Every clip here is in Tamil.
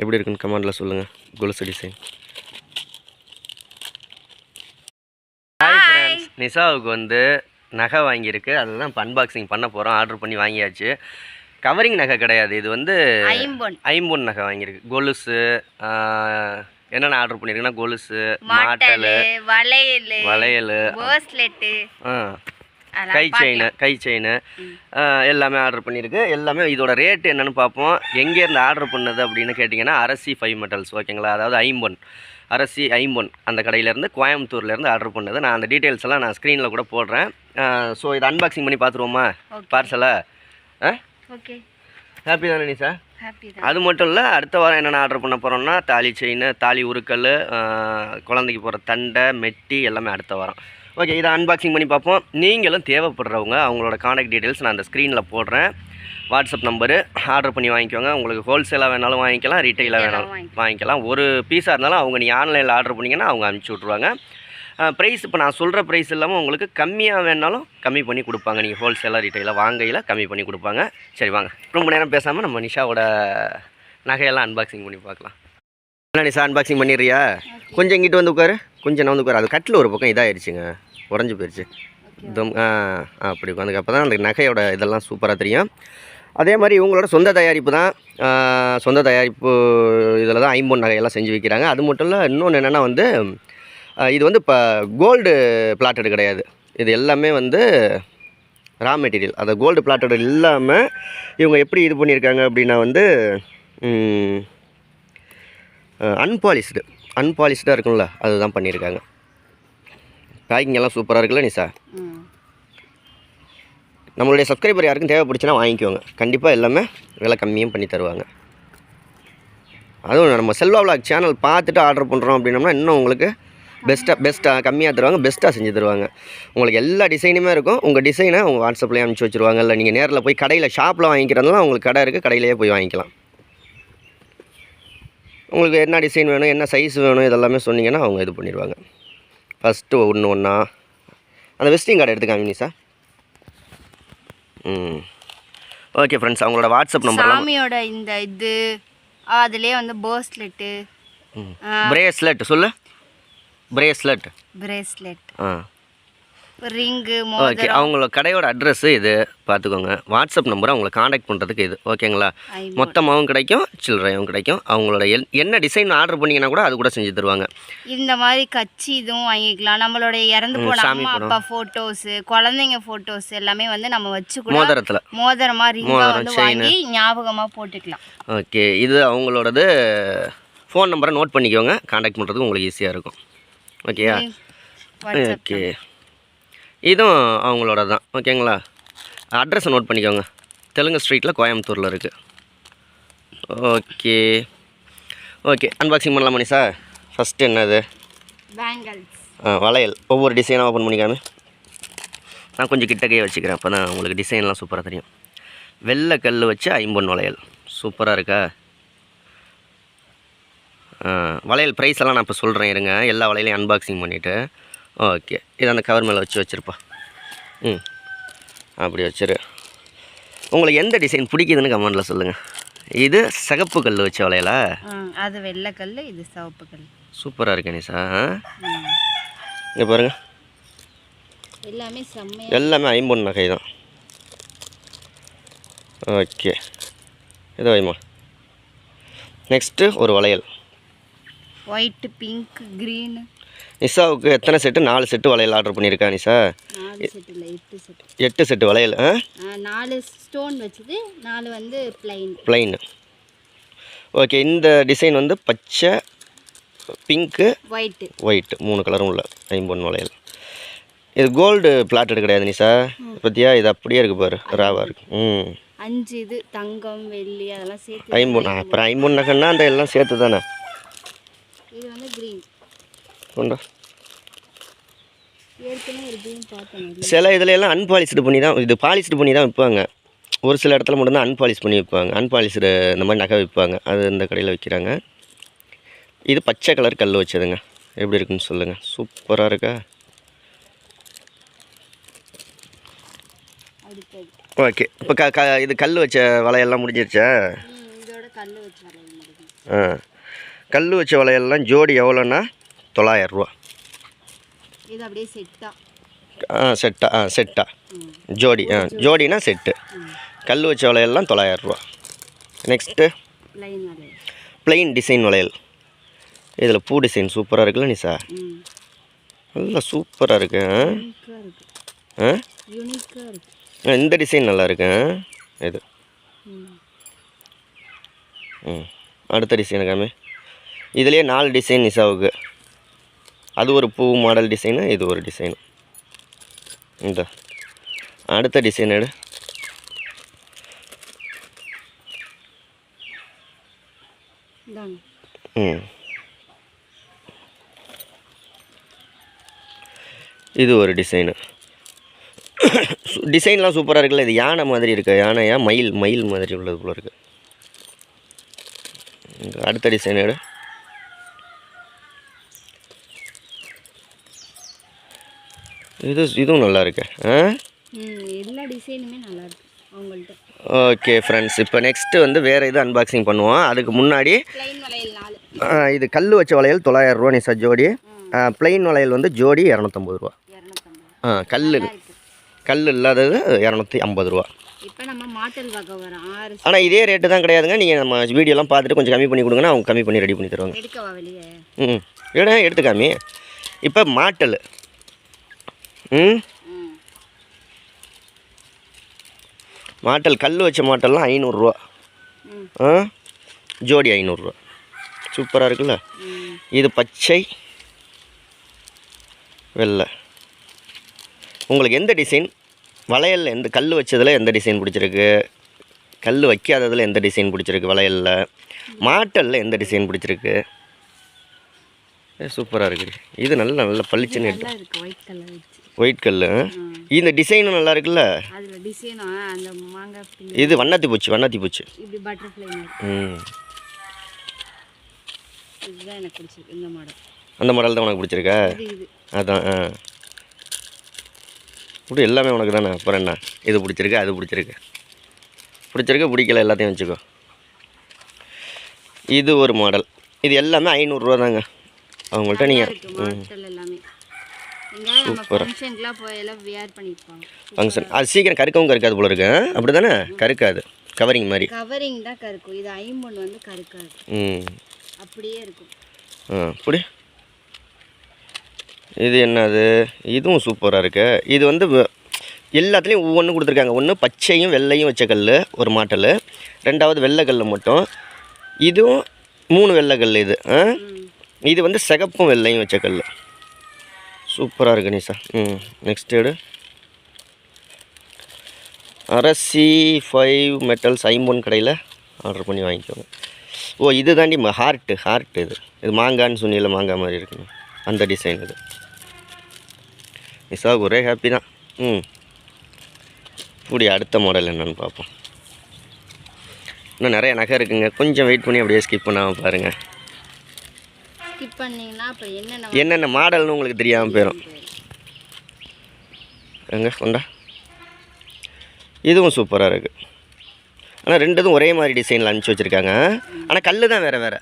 எப்படி இருக்குன்னு கமெண்டில் சொல்லுங்கள் கொலுசு டிசைன் ஹாய் ஃப்ரெண்ட்ஸ் நிஷாவுக்கு வந்து நகை வாங்கியிருக்கு. அதுதான் அன்பாக்சிங் பண்ண போகிறோம் ஆர்டர் பண்ணி வாங்கியாச்சு. கவரிங் நகை கிடையாது. இது வந்து ஐம்பொன். நகை வாங்கியிருக்கு. கொலுசு என்னென்ன ஆர்டர் பண்ணியிருக்குன்னா கொலுசு மாட்டல் வளையல் வளையல் கை செயின் கை செயின் எல்லாமே ஆர்டர் பண்ணியிருக்கு எல்லாமே இதோட ரேட் என்னன்னு பார்ப்போம். எங்கேருந்து ஆர்டர் பண்ணது அப்படின்னு கேட்டிங்கன்னா அரசி ஃபைவ் மெட்டல்ஸ் ஓகேங்களா அதாவது ஐம்பொன். அரசி ஐம்பொன். அந்த கடையிலேருந்து கோயம்புத்தூர்லேருந்து ஆர்டர் பண்ணது. நான் அந்த டீட்டெயில்ஸ் எல்லாம் நான் ஸ்க்ரீனில் கூட போடுறேன். ஸோ இதை அன்பாக்சிங் பண்ணி பார்த்துருவோமா. பார்சலை ஆ? ஓகே ஹாப்பி தானே ஹாப்பி தான். அது மட்டும் இல்லை அடுத்த வாரம் என்னென்ன ஆர்டர் பண்ண போகிறோம்னா தாலி செயின் தாலி உருக்கல் குழந்தைக்கு போகிற தண்டை மெட்டி எல்லாமே அடுத்த வாரம். ஓகே இதை அன்பாக்சிங் பண்ணி பார்ப்போம். நீங்களும் தேவைப்படுறவங்க அவங்களோட காண்டாக்ட் டீட்டெயில்ஸ் நான் அந்த ஸ்க்ரீனில் போடுறேன். வாட்ஸ்அப் நம்பரு ஆர்டர் பண்ணி வாங்கிக்கோங்க. உங்களுக்கு ஹோல்சேலாக வேணாலும் வாங்கிக்கலாம் ரீட்டெயிலாக வேணாலும் வாங்கிக்கலாம். ஒரு பீஸாக இருந்தாலும் அவங்க நீங்கள் ஆன்லைனில் ஆர்டர் பண்ணிங்கன்னா அவங்க அனுப்பிச்சி விட்ருவாங்க ப்ரைஸ் இப்போ நான் சொல்கிற ப்ரைஸ் இல்லாமல் உங்களுக்கு கம்மியாக வேணாலும் கம்மி பண்ணி கொடுப்பாங்க. நீங்கள் ஹோல்சேலாக ரீட்டெயிலாக வாங்கையில் கம்மி பண்ணி கொடுப்பாங்க. சரி வாங்க. ரொம்ப நேரம் பேசாமல் நம்ம நிஷாவோட நகையெல்லாம் அன்பாக்சிங் பண்ணி பார்க்கலாம். என்ன நிஷா அன்பாக்சிங் பண்ணிடுறியா? கொஞ்சம் இங்கிட்டு வந்து உட்காரு. கொஞ்சம் நான் வந்து உட்காரு. அது கட்டில் ஒரு பக்கம் இதாகிடுச்சுங்க உடஞ்சி போயிடுச்சு தம் ஆ அப்படி உட்காந்துக்கு. அப்போ தான் அந்த நகையோட இதெல்லாம் சூப்பராக தெரியும். அதே மாதிரி இவங்களோட சொந்த தயாரிப்பு தான். சொந்த தயாரிப்பு இதில் தான் ஐம்பொன் நகையெல்லாம் செஞ்சு விற்கிறாங்க அது மட்டும் இல்லை இன்னொன்று என்னென்னா வந்து இது வந்து இப்போ கோல்டு பிளாட்டட் கிடையாது. இது எல்லாமே வந்து ரா மெட்டீரியல். அந்த கோல்டு பிளாட்டட் இல்லாமல் இவங்க எப்படி இது பண்ணியிருக்காங்க அப்படின்னா வந்து அன்பாலிஷ்டு. அன்பாலிஷ்டாக இருக்கும்ல அதுதான் பண்ணியிருக்காங்க. பேக்கிங் எல்லாம் சூப்பராக இருக்குல்ல ம். நம்மளுடைய சப்ஸ்கிரைபர் யாருக்கும் தேவைப்படுச்சுன்னா வாங்கிக்கோங்க. கண்டிப்பாக எல்லாமே விலை கம்மியும் பண்ணி தருவாங்க. அதுவும் நம்ம செல்வா விளாக் சேனல் பார்த்துட்டு ஆர்டர் பண்ணுறோம் அப்படின்னம்னா இன்னும் உங்களுக்கு பெஸ்ட்டாக பெஸ்ட்டாக கம்மியாக தருவாங்க பெஸ்ட்டாக செஞ்சு தருவாங்க. உங்களுக்கு எல்லா டிசைனுமே இருக்கும். உங்கள் டிசைனை உங்கள் வாட்ஸ்அப்லேயே அனுப்பிச்சி வச்சுருவாங்க. இல்லை நீங்கள் நேரில் போய் கடையில் ஷாப்பில் வாங்கிக்கிறதுலாம் உங்களுக்கு கடை இருக்குது கடையிலேயே போய் வாங்கிக்கலாம். உங்களுக்கு என்ன டிசைன் வேணும் என்ன சைஸ் வேணும் இதெல்லாமே சொன்னீங்கன்னா அவங்க இது பண்ணிடுவாங்க. ஃபஸ்ட்டு ஒன்று ஒன்றா அந்த விசிட்டிங் கார்டு எடுத்து காமிங்க சார் ம். ஓகே ஃப்ரெண்ட்ஸ் அவங்களோட வாட்ஸ்அப் நம்பர்லாம் சாமியோட இந்த இது அதுலயே வந்து பேர்ஸ்லெட்டு பிரேஸ்லெட் சொல்லு. பிரேஸ்லெட் பிரேஸ்லெட் ஆ. ரிங்கு ஓகே அவங்களோட கடையோட அட்ரஸ்ஸு இது. பார்த்துக்கோங்க. வாட்ஸ்அப் நம்பரை அவங்களை காண்டாக்ட் பண்ணுறதுக்கு இது. ஓகேங்களா. மொத்தமாகவும் கிடைக்கும் சில்லறையும் கிடைக்கும். அவங்களோட எல் என்ன டிசைன் ஆர்டர் பண்ணிங்கன்னா கூட அது கூட செஞ்சு தருவாங்க. இந்த மாதிரி கச்சி இதுவும் வாங்கிக்கலாம். நம்மளுடைய இறந்து போன அம்மா. அப்பா ஃபோட்டோஸ் குழந்தைங்க ஃபோட்டோஸ் எல்லாமே வந்து நம்ம வச்சு மோதிரத்தில். மோதிரமா ரிங்கா மோதிரம், வந்து. வாங்கி ஞாபகமா போட்டுக்கலாம். ஓகே இது அவங்களோடது ஃபோன் நம்பரை நோட் பண்ணிக்கோங்க. காண்டாக்ட் பண்ணுறதுக்கு உங்களுக்கு ஈஸியாக இருக்கும். ஓகேயா? ஓகே இதுவும் அவங்களோட தான் ஓகேங்களா? அட்ரஸை நோட் பண்ணிக்கோங்க. தெலுங்கு ஸ்ட்ரீட்டில் கோயம்புத்தூரில் இருக்குது ஓகே. ஓகே அன்பாக்சிங் பண்ணலாமா மணி சார் ஃபஸ்ட்டு என்னது ஆ, வளையல். ஒவ்வொரு டிசைனாக ஓப்பன் பண்ணிக்காம? நான் கொஞ்சம் கிட்டக்கையே வச்சுக்கிறேன் அப்போ தான் உங்களுக்கு டிசைன்லாம் சூப்பராக தெரியும். வெள்ளை கல் வச்சு ஐம்பொன் வளையல். சூப்பராக இருக்கா? வளையல் ப்ரைஸ் எல்லாம் நான் இப்போ சொல்கிறேன் இருங்க. எல்லா வளையலையும் அன்பாக்சிங் பண்ணிவிட்டு ஓகே. இது அந்த கவர் மேலே வச்சு வச்சுருப்பா. ம். அப்படி வச்சிரு. உங்களுக்கு எந்த டிசைன் பிடிக்குதுன்னு கமெண்டில் சொல்லுங்கள் இது சிகப்பு கல் வச்ச வளையலா? அது வெள்ளை கல் இது சிவப்பு கல் சூப்பராக இருக்கு ம். இங்கே பாருங்கள் எல்லாமே செம்மையா எல்லாமே ஐம்பொன் நகை தான். ஓகே. இது வைமா. நெக்ஸ்ட்டு ஒரு வளையல். ஒயிட் பிங்க் க்ரீன் நிஷாவுக்கு எத்தனை செட்டு? நாலு செட்டு வளையல் ஆர்டர் பண்ணியிருக்கா நிஷா? எட்டு செட் எட்டு செட்டு வளையல் நாலு ஸ்டோன் வச்சது நாலு வந்து பிளைன் ப்ளைன் ஓகே இந்த டிசைன் வந்து பச்சை பிங்க்கு ஒயிட்டு ஒயிட் மூணு கலரும் உள்ள ஐம்பொன் வளையல். இது கோல்டு பிளாட்டட் கிடையாது நிஷா? பற்றியா இது அப்படியே இருக்குது பாரு ராவாக இருக்கு. ம். அஞ்சு இது தங்கம் வெள்ளி அதெல்லாம் சேர்த்து ஐம்பொன் அப்புறம் ஐம்பொன் நகைன்னா அந்த எல்லாம் சேர்த்து தானே இது வந்து க்ரீன் கொண்டா சில இதில் எல்லாம் அன்பாலிஷ்டு பண்ணி தான் இது பாலிஷ்டு பண்ணி தான் விற்பாங்க. ஒரு சில இடத்துல மட்டும்தான் அன்பாலிஷ் பண்ணி விற்பாங்க. அன்பாலிஷ்டு இந்த மாதிரி நகை விற்பாங்க. அது இந்த கடையில் விற்கிறாங்க இது பச்சை கலர் கல் வச்சதுங்க. எப்படி இருக்குன்னு சொல்லுங்கள் சூப்பராக இருக்கா? ஓகே இப்போ க க இது கல் வச்ச வலையெல்லாம் முடிஞ்சிருச்சா? ஆ. கல் வச்ச வளையல்லாம் ஜோடி எவ்வளோன்னா தொள்ளாயிரரூவா இது அப்படியே செட்டா? ஆ செட்டா ஆ செட்டா. ஜோடி ஆ ஜோடினா செட்டு. கல் வச்ச வளையல்லாம் தொள்ளாயிரரூவா நெக்ஸ்ட்டு லைன் வளையல். Plain டிசைன் வளையல். இதில் பூ டிசைன் சூப்பராக இருக்குல்ல நிசா ம் நல்லா சூப்பராக இருக்கு ஆ? இந்த டிசைன் நல்லா இருக்கு? இது. ம். அடுத்த டிசைன் காமி. இதுலேயே நாலு டிசைன் நிசாவுக்கு அது ஒரு பூ மாடல் டிசைனு இது ஒரு டிசைன். இந்த. அடுத்த டிசைன் எடு. ம். இது ஒரு டிசைனு. டிசைன்லாம் சூப்பராக இருக்குல்ல இது யானை மாதிரி இருக்கு? யானையா? மயில் மயில் மாதிரி உள்ளது போல இருக்கு. இந்த அடுத்த டிசைன் எடு. இது இதுவும் நல்லா இருக்கு எல்லா டிசைனுமே நல்லா இருக்கு அவங்கள்ட்ட. ஓகே ஃப்ரெண்ட்ஸ் இப்போ நெக்ஸ்ட்டு வந்து வேறு இது அன்பாக்சிங் பண்ணுவோம். அதுக்கு முன்னாடி இது கல் வச்ச வளையல் தொள்ளாயிரம் ரூபா நிசா ஜோடி. பிளெயின் வளையல் வந்து ஜோடி இரநூத்தம்பது ரூபா. ஆ கல் கல் இல்லாதது இரநூத்தி ஐம்பது ரூபா ஆனால் இதே ரேட்டு தான் கிடையாதுங்க. நீங்கள் நம்ம வீடியோலாம் பார்த்துட்டு கொஞ்சம் கம்மி பண்ணி கொடுங்கன்னா அவங்க கம்மி பண்ணி ரெடி பண்ணி தருவாங்க. ம் எட எடுத்து காமி இப்போ மாட்டல். ம்? மாட்டல் கல் வச்ச மாட்டல்லாம் ஐநூறுரூவா. ஆ? ஜோடி ஐநூறுரூவா. சூப்பராக இருக்குல்ல? இது பச்சை வெள்ளை. உங்களுக்கு எந்த டிசைன்? வளையலில் எந்த கல் வச்சதில் எந்த டிசைன் பிடிச்சிருக்கு? கல் வைக்காததில் எந்த டிசைன் பிடிச்சிருக்கு வளையலில்? மாட்டலில் எந்த டிசைன் பிடிச்சிருக்கு? சூப்பராக இருக்குது. இது நல்ல நல்ல பளிச்சுன்னு எடுத்து ஒயிட் கல் இந்த டிசைனும் நல்லா இருக்குல்ல? இது வண்ணாத்தி பூச்சி வண்ணாத்தி பூச்சி. ம். அந்த மாடல் தான் உனக்கு பிடிச்சிருக்கா? அதான் ஆ. இப்படி எல்லாமே உனக்கு தானே? அப்புறம் என்ன? இது பிடிச்சிருக்கு? அது பிடிச்சிருக்கு. பிடிச்சிருக்கு பிடிக்கல எல்லாத்தையும் வச்சுக்கோ. இது ஒரு மாடல். இது எல்லாமே ஐநூறுரூவா தாங்க அவங்கள்ட்ட நீங்கள் பண்ணிருப்பாங்க ஃபங்க்ஷன் அது சீக்கிரம் கருக்கவும் கருக்காது போல இருக்கு அப்படி தானே கருக்காது. கவரிங் மாதிரி. கவரிங் தான் கருக்கும். இது ஐம்பொன் வந்து கருக்காது. ம். அப்படியே இருக்கும். ஆ இப்படி இது என்னது? இதுவும் சூப்பராக இருக்கு. இது வந்து எல்லாத்துலேயும் ஒவ்வொன்று கொடுத்துருக்காங்க. ஒன்று பச்சையும் வெள்ளையும் வச்ச கல் ஒரு மாட்டல். ரெண்டாவது வெள்ளை கல் மட்டும். இதுவும் மூணு வெள்ளை கல் இது ஆ? இது வந்து சிகப்பும் வெள்ளையும் வச்ச கல் சூப்பராக இருக்கு நிஷா ம் நெக்ஸ்ட் எடு. அரசி ஃபைவ் மெட்டல்ஸ் ஐம்பொன் கடையில் ஆர்டர் பண்ணி வாங்கிக்கோங்க. ஓ இது தாண்டி ஹார்ட்டு ஹார்ட் இது. இது மாங்கான்னு சொன்னியில் மாங்காய் மாதிரி இருக்குங்க அந்த டிசைன் இது. நிசா ஒரே ஹாப்பி தான். ம். இப்படி அடுத்த மாடல் என்னென்னு பார்ப்போம். இன்னும் நிறைய நகை இருக்குங்க. கொஞ்சம் வெயிட் பண்ணி அப்படியே ஸ்கிப் பண்ணாமல் பாருங்கள் ஸ்கிப் பண்ணீங்கன்னா அப்புறம் என்னென்ன என்னென்ன மாடல்னு உங்களுக்கு தெரியாமல் போயிடும் எங்க? கொண்டா. இதுவும் சூப்பராக இருக்குது ஆனால் ரெண்டுதும் ஒரே மாதிரி டிசைனில் அனுப்பிச்சி வச்சுருக்காங்க. ஆனால் கல் தான் வேறு வேறு.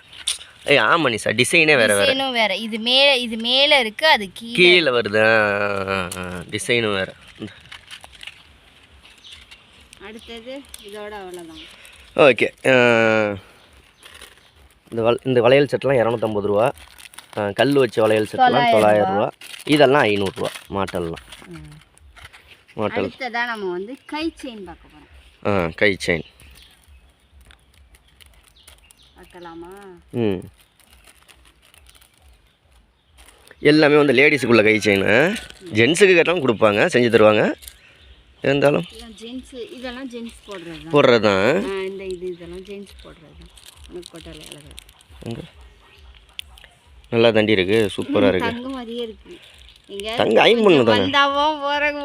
ஏய் ஆமாம் நிஷா டிசைனே வேறு வேறு. டிசைனும் வேற. இது மேலே இது மேலே இருக்கு அது கீழே. கீழே வருது. டிசைனும் வேறு. அடுத்தது இதோட அவ்வளோதான் ஓகே. இந்த வள இந்த வளையல் செட்லாம் இரநூத்தம்பது ரூபா. கல் வச்ச வளையல் செட்லாம் தொள்ளாயிரம் ரூபா. இதெல்லாம் ஐநூறுரூவா மாட்டல்லாம். மாட்டல் நம்ம வந்து கை செயின் பார்க்க போறோம். ஆ கை செயின் பார்க்கலாமா? ம். எல்லாமே வந்து லேடிஸுக்குள்ள கை செயின் ஜென்ஸுக்கு கேட்டாலும் கொடுப்பாங்க. செஞ்சு தருவாங்க. இருந்தாலும் ஜென்ஸ் இதெல்லாம் ஜென்ஸ் போடுறது தான் போடுறது தான் இந்த இது இதெல்லாம் ஜென்ஸ் போடுறது தான் நல்லா தண்டி இருக்கு சூப்பராக இருக்கு. தங்க மாதிரியே இருக்கு. தங்க தானே?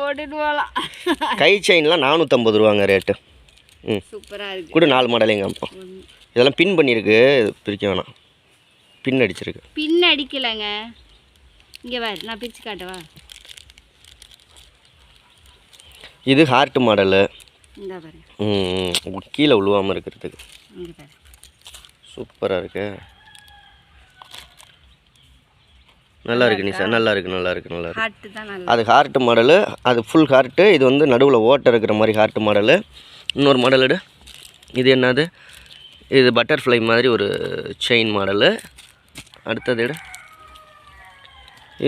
ஓட்டுட்டு போகலாம். கை செயின்லாம் நானூற்றம்பது ரூபாங்க ரேட்டு. ம். கூட நாலு மாடல் எங்கள் அப்பா இதெல்லாம் பின் பண்ணியிருக்கு பிரிக்க வேணாம். பின் அடிச்சிருக்கு. பின் அடிக்கலைங்க. இங்க வேறு நான் பிரிச்சு காட்டவா இது ஹார்ட் மாடலு கீழே விழுவாமல் இருக்கிறதுக்கு. சூப்பராக இருக்கு. நல்லா இருக்கு நிஷா. நல்லா இருக்கு? நல்லா இருக்கு நல்லா இருக்கு அது ஹார்ட் மாடலு அது ஃபுல் ஹார்ட்டு இது வந்து நடுவில் ஓட்டை இருக்கிற மாதிரி ஹார்ட் மாடலு இன்னொரு மாடல் எடு. இது என்னது? இது பட்டர்ஃப்ளை மாதிரி ஒரு செயின் மாடலு அடுத்தது எடு.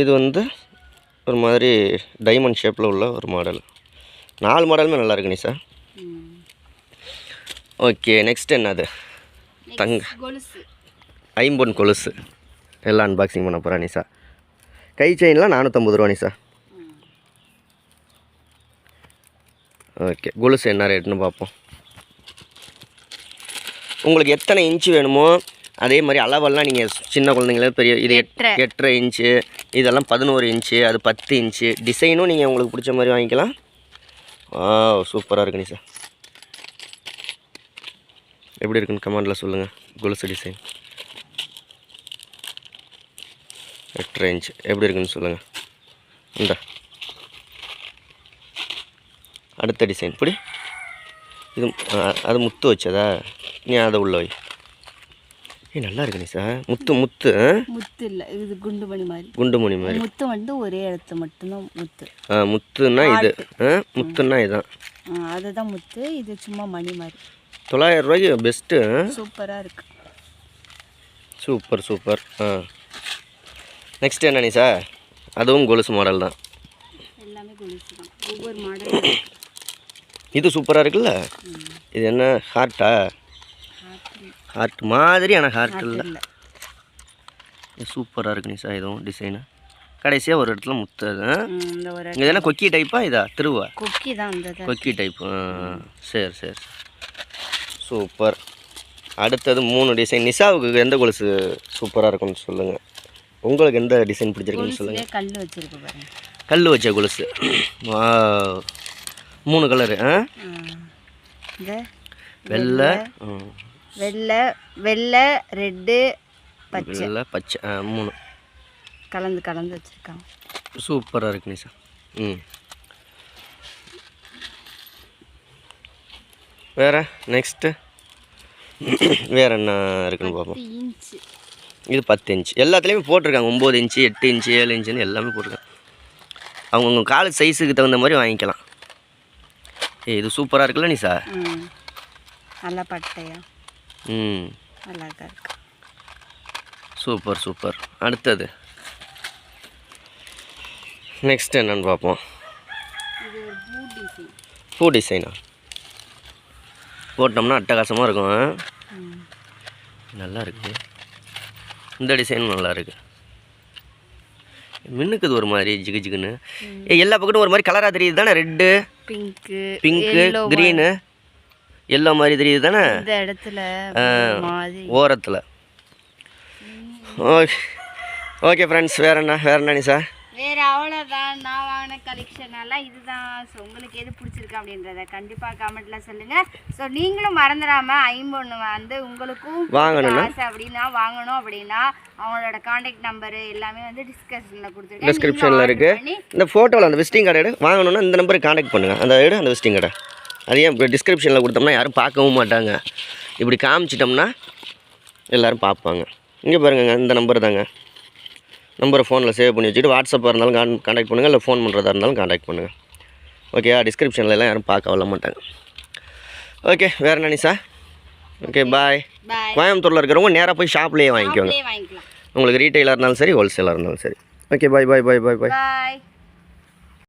இது வந்து ஒரு மாதிரி டைமண்ட் ஷேப்பில் உள்ள ஒரு மாடல் நாலு மாடலுமே நல்லா இருக்கு நிஷா. ம். ஓகே நெக்ஸ்ட் என்னது? தங்க. ஐம்பொன் கொலுசு. எல்லாம் அன்பாக்சிங் பண்ண போகிறேன் நிஷா கை செயின்லாம் நானூற்றம்பது ரூபா ம். ஓகே கொலுசு என்ன ரேட்னு பார்ப்போம். உங்களுக்கு எத்தனை இன்ச்சு வேணுமோ அதே மாதிரி அளவெல்லாம் நீங்கள் சின்ன குழந்தைங்கள பெரிய இது எட்- எட்டரை. இன்ச்சு இதெல்லாம் பதினோரு இன்ச்சு அது பத்து இன்ச்சு டிசைனும் நீங்கள் உங்களுக்கு பிடிச்ச மாதிரி வாங்கிக்கலாம். சூப்பராக இருக்கு நிஷா எப்படி இருக்குன்னு கமெண்டில் சொல்லுங்கள் கொலுசு டிசைன் எட்டரை இன்ச்சு எப்படி இருக்குன்னு சொல்லுங்கள் இந்த. அடுத்த டிசைன் இப்படி இது அது முத்து வச்சதா? நீ அதை உள்ள வை. ஏ நல்லா இருக்கு நிஷா. முத்து முத்து? முத்து இல்லை. இது குண்டுமணி மாதிரி. குண்டுமணி மாதிரி. முத்து வந்து ஒரே இடத்து மட்டும்தான் முத்து. ஆ முத்துன்னா இது ஆ முத்துன்னா இதுதான் அதுதான் முத்து. இது சும்மா மணி மாதிரி. தொள்ளாயிரம் ரூபாய்க்கு பெஸ்ட்டு சூப்பராக இருக்கு. Super super. ஆ. நெக்ஸ்ட் என்ன நிஷா அதுவும் கொலுசு மாடல் தான். எல்லாமே கொலுசு தான். ஒவ்வொரு மாடல் இது சூப்பராக இருக்குல்ல? இது என்ன ஹார்ட்டா ஹார்ட் மாதிரி ஆனால் ஹார்ட் இல்லை. சூப்பராக இருக்கு நிஷா இதுவும் டிசைனு கடைசியாக ஒரு இடத்துல முத்து இது என்ன கொக்கி டைப்பா இதா? திருவா? கொக்கி தான். கொக்கி டைப் சரி சரி. சூப்பர். அடுத்தது மூணு டிசைன் நிஷாவுக்கு எந்த கொலுசு சூப்பராக இருக்கும்னு சொல்லுங்கள் உங்களுக்கு எந்த டிசைன் பிடிச்சிருக்குன்னு சொல்லுங்கள் கல் வச்சிருக்கு பாருங்க. கல் வச்ச கொலுசு. மூணு கலரு ஆ? வெள்ளை. வெள்ளை வெள்ளை ரெட்டு பச்சை. வெள்ளை பச்சை. மூணு. கலந்து கலந்து வச்சிருக்காங்க. சூப்பராக இருக்கு நிஷா. ம். வேற? நெக்ஸ்ட்டு வேற என்ன இருக்குன்னு பார்ப்போம். இன்ச்சு இது பத்து இன்ச் எல்லாத்துலேயுமே போட்டிருக்காங்க. ஒம்பது இன்ச்சு எட்டு இன்ச்சு ஏழு இன்ச்சுன்னு எல்லாமே போட்டிருக்காங்க. அவங்கவுங்க கால் சைஸுக்கு தகுந்த மாதிரி வாங்கிக்கலாம். ஏய் இது சூப்பராக இருக்குல்ல நிஷா ம். நல்லா பட்டையா? ம். நல்லா சூப்பர் சூப்பர். அடுத்தது. நெக்ஸ்ட் என்னன்னு பார்ப்போம். பூ டிசைனா போட்டோம்னா அட்டகாசமாக இருக்கும். நல்லா இருக்கு இந்த டிசைனும் நல்லா இருக்கு மின்னுக்குது ஒரு மாதிரி ஜிகு ஜிகுன்னு. எல்லா பக்கட்டும் ஒரு மாதிரி கலராக தெரியுது தானே red pink pink green yellow மாதிரி தெரியுது தானே இந்த இடத்துல ஓரத்தில். ஓகே ஓகே ஃப்ரெண்ட்ஸ் வேற என்ன? வேற என்ன வேற அவ்வளோதான் நான் வாங்கின கலெக்ஷன் எல்லாம் இதுதான். ஸோ உங்களுக்கு எது பிடிச்சிருக்கு அப்படின்றத கண்டிப்பாக கமெண்ட்ல சொல்லுங்க. ஸோ நீங்களும் மறந்துடாம ஐம்பொன்று வந்து உங்களுக்கும் வாங்கணும்னா? ஆசை அப்படின்னா வாங்கணும் அப்படின்னா அவங்களோட காண்டாக்ட் நம்பரு எல்லாமே வந்து டிஸ்கஷனில் கொடுத்துருக்கேன். டிஸ்கிரிப்ஷனில் இருக்குது இந்த ஃபோட்டோவில் அந்த விசிட்டிங் கார்டு எடு. வாங்கணும்னா இந்த நம்பருக்கு காண்டாக்ட் பண்ணுங்கள் அந்த எடு அந்த விசிட்டிங் கார்டை அது டிஸ்கிரிப்ஷனில் கொடுத்தோம்னா யாரும் பார்க்கவும் மாட்டாங்க. இப்படி காமிச்சிட்டோம்னா எல்லோரும் பார்ப்பாங்க. இங்கே பாருங்கங்க இந்த நம்பர் தாங்க. நம்பரை ஃபோனில் சேவ் பண்ணி வச்சுட்டு வாட்ஸ்அப்பாக இருந்தாலும் கான் காண்டாக்ட் பண்ணுங்கள் இல்லை ஃபோன் பண்ணுறதா இருந்தாலும் காண்டாக்ட் பண்ணுங்கள் ஓகே டிஸ்கிரிப்ஷனில் எல்லாம் யாரும் பார்க்க வர மாட்டாங்க. ஓகே வேறு நிஷா? ஓகே பாய் கோயம்புத்தூரில் இருக்கிறவங்க நேராக போய் ஷாப்லேயே வாங்கிக்கோங்க. உங்களுக்கு ரீட்டெயிலாக இருந்தாலும் சரி ஹோல்சேலாக இருந்தாலும் சரி. ஓகே பாய் பாய் பாய் பாய் பாய்